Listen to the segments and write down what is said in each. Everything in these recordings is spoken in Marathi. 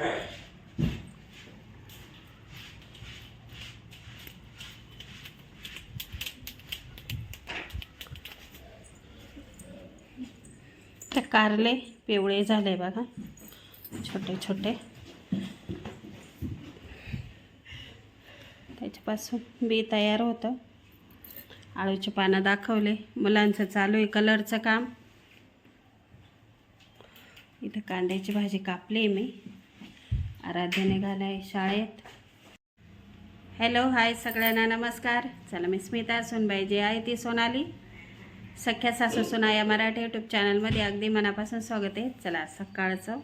ते कारले पिवळे झाले बघा. छोटे छोटे. त्याच्यापासून बी तयार होतं. आळूची पानं दाखवले. मुलांचं चालू आहे कलरचं काम. इथं कांद्याची भाजी कापली मी. आराध्य निघाला आहे शाळेत. हॅलो हाय सगळ्यांना नमस्कार. चला मी स्मिता सोनबाई जी आहे ती सोनाली. सख्या सासू सोना या मराठी यूट्यूब चॅनलमध्ये अगदी मनापासून स्वागत आहे. चला सकाळचं.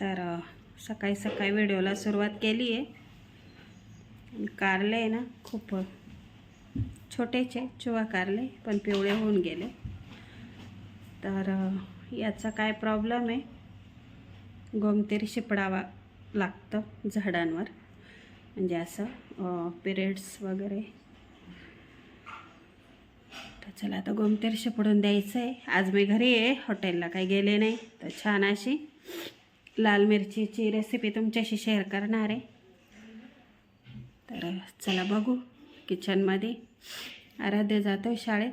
तर सकाळी सकाळी व्हिडिओला सुरुवात केली आहे. कारले आहे ना खूप छोटेचे चुवा कारले पण पिवळे होऊन गेले. तर याचा काय प्रॉब्लेम आहे? गोमतीर शिपडावा. लागतं झाडांवर. म्हणजे असं पिरियड्स वगैरे. तर चला आता गोमतेर शिपडून द्यायचं आहे आज मी घरी आहे हॉटेलला काही गेले नाही. तर छान अशी लाल मिरचीची रेसिपी तुमच्याशी शेअर करणार आहे. तर चला बघू किचनमध्ये आराध्य जातो आहे शाळेत.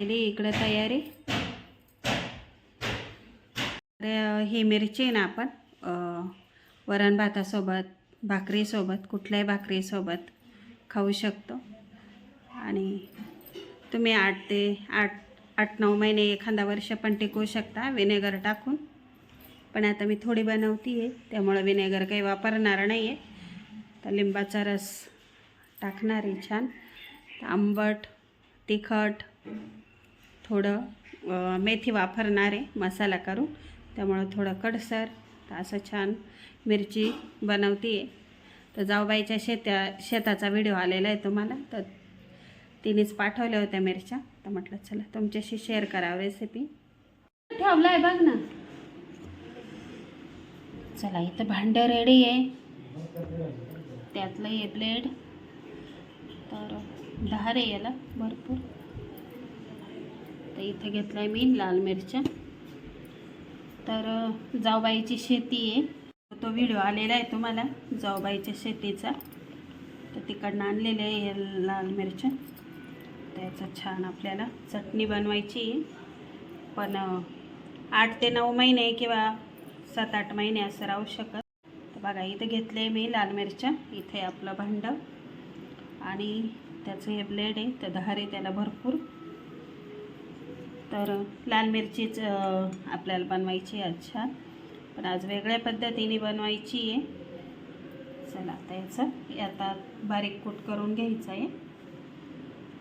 केली इकडं तयारी. तर ही मिरची ना आपण वरण भातासोबत भाकरीसोबत कुठल्याही भाकरीसोबत खाऊ शकतो. आणि तुम्ही आठ ते आठ आठ नऊ महिने एखादा वर्ष पण टिकवू शकता विनेगर टाकून. पण आता मी थोडी बनवती आहे त्यामुळं विनेगर काही वापरणार नाही आहे तर लिंबाचा रस टाकणार आहे छान. आंबट तिखट थोडं मेथी वापरणार आहे मसाला करून त्यामुळं थोडं कडसर तर असं छान मिरची बनवती. आहे तर जाऊबाईच्या शेत्या शेताचा व्हिडिओ आलेला आहे तुम्हाला. तर तिनेच पाठवल्या होत्या मिरच्या. तर म्हटलं चला तुमच्याशी शेअर करावं रेसिपी ठेवला आहे बघ ना. चला इथं भांडं रेडी आहे. त्यातलं हे ब्लेड तर दहा रे याला भरपूर. तर इथं घेतलं आहे मी लाल मिरच्या. तर जाऊबाईची शेती आहे. तो व्हिडिओ आलेला आहे तुम्हाला जाऊबाईच्या शेतीचा. तर तिकडनं आणलेले आहे लाल मिरच्या. त्याचं छान आपल्याला चटणी बनवायची आहे. पण आठ ते नऊ महिने किंवा सात आठ महिने असं राहू शकत. तर बघा इथं घेतले मी लाल मिरच्या. इथे आपलं भांडं. आणि त्याचं हे ब्लेड आहे तर दहारे त्याला भरपूर. तर लाल मिरचीच आपल्याला बनवायची आहे. छान पण आज वेगळ्या पद्धतीने बनवायची आहे. चला आता याचं आता बारीक कूट करून घ्यायचं आहे.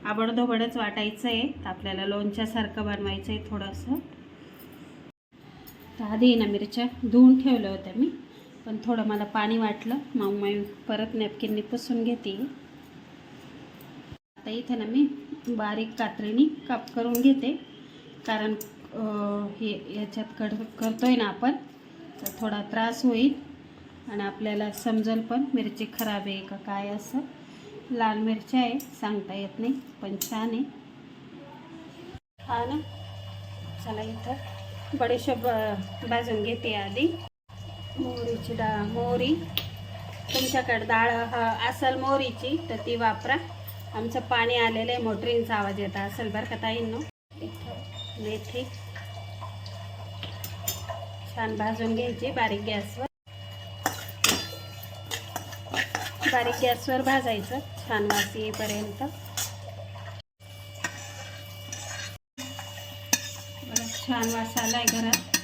आबडधोबडच वाटायचं आहे. तर आपल्याला लोणच्यासारखं बनवायचं आहे थोडंसं. तर आधी ना मिरच्या धुवून ठेवल्या होत्या मी. पण थोडं मला पाणी वाटलं. मग मी परत नॅपकिननी पुसून घेते. आता इथं ना मी बारीक कात्रीने काप करून घेते. कारण हे याच्यात कड आहे ना आपण तर थोडा त्रास होईल. आणि आपल्याला समजेल पण मिरची खराब आहे का काय असं. लाल मिरच्या आहे सांगता येत नाही पण छान आहे. हा ना? चला इथं. बडीशेप भाजून घेते आधी. मोहरीची डाळ मोहरी. तुमच्याकडे डाळ हा असेल मोहरीची तर ती वापरा. आमचं पाणी आलेलं आहे मोटरींचा आवाज येत असेल बरं का ताईंनो. मेथी छान भाजून घ्यायची बारीक गॅसवर. बारीक गॅसवर भाजायचं छान वास येईपर्यंत. बरं छान वास आला आहे घरात.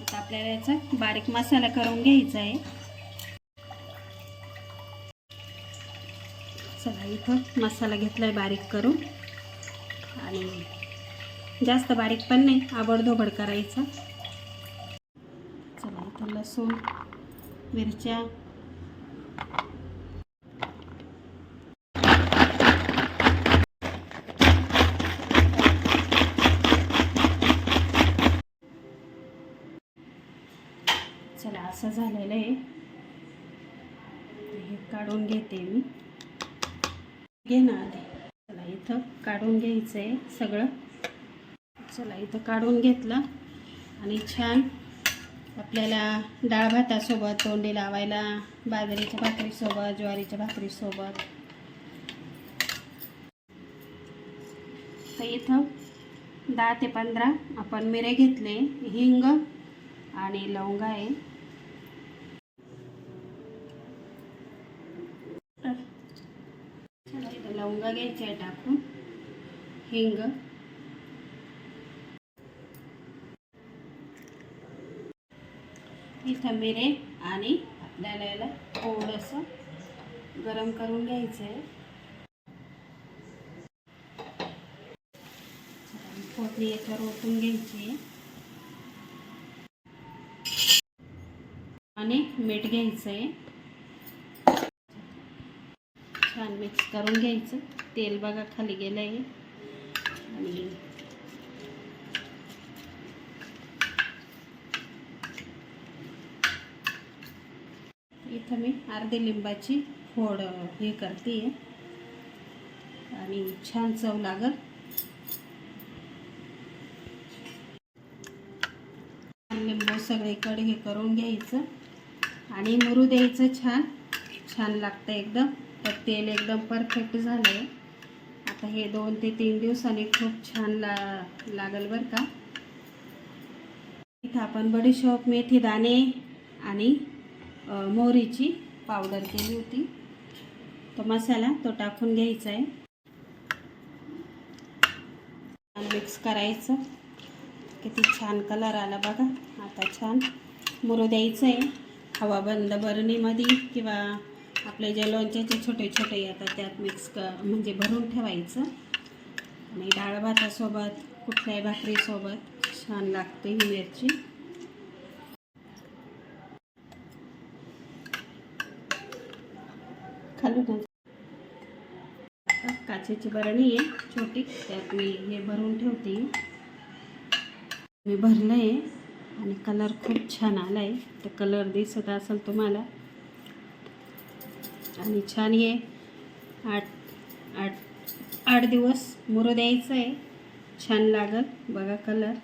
आता आपल्याला याचा बारीक मसाला करून घ्यायचा आहे. चला इथं मसाला घेतला आहे बारीक करून. आणि जास्त बारीक पण नाही आबडधोबड करायचं. चला इथं लसूण मिरच्या. चला असं झालेलं आहे. हे काढून घेते मी. घे ना आधी. चला इथं काढून घ्यायचं आहे सगळं. चला इथं काढून घेतलं. आणि छान आपल्याला डाळ भातासोबत तोंडी लावायला बाजरीच्या भाकरीसोबत ज्वारीच्या भाकरीसोबत. तर इथं दहा ते पंधरा आपण मिरे घेतले हिंग आणि लवंगा आहे. लवंग इथं लवंगा घ्यायचे आहे टाकून. हिंग. इथं मिरे आणि आपल्याला याला थोडंसं गरम करून घ्यायचं आहे फोडणी याच्यावर ओतून घ्यायची. आहे आणि मीठ घ्यायचं आहे छान मिक्स करून घ्यायचं. तेल बघा खाली गेलं आहे आणि इथं मी अर्धी लिंबाची फोड हे करते. आणि छान चव लागल. लिंबू सगळीकडे हे करून घ्यायचं. आणि मुरू द्यायचं छान. छान लागतं एकदम. तर तेल एकदम परफेक्ट झालं आहे आता हे दोन ते तीन दिवसांनी खूप छान ला लागल बरं का. इथं आपण बडीशॉप मेथी दाणे आणि मोहरीची पावडर केली होती. तो मसाला तो टाकून घ्यायचा आहे. मिक्स करायचं. किती छान कलर आला बघा. आता छान मुरू द्यायचं आहे. हवा बंद बरणीमध्ये किंवा आपले जे लोणच्याचे छोटे छोटे येतात त्यात मिक्स क म्हणजे भरून ठेवायचं. आणि डाळ भातासोबत कुठल्याही भाकरीसोबत छान लागते ही मिरची. खालून काचेची बरणी आहे छोटी. त्यात मी हे भरून ठेवते. मी भरलं आहे आणि कलर खूप छान आला आहे तर कलर दिसत असेल तुम्हाला. आणि छान हे आठ आठ आठ दिवस मुरं द्यायचं आहे छान लागल. बघा कलर.